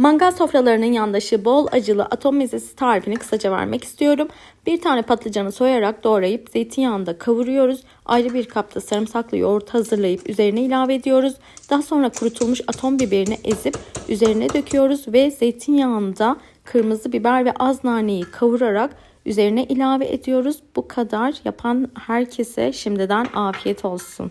Mangal sofralarının yandaşı bol acılı atom mezesi tarifini kısaca vermek istiyorum. Bir tane patlıcanı soyarak doğrayıp zeytinyağında kavuruyoruz. Ayrı bir kapta sarımsaklı yoğurt hazırlayıp üzerine ilave ediyoruz. Daha sonra kurutulmuş atom biberini ezip üzerine döküyoruz ve zeytinyağında kırmızı biber ve az naneyi kavurarak üzerine ilave ediyoruz. Bu kadar yapan herkese şimdiden afiyet olsun.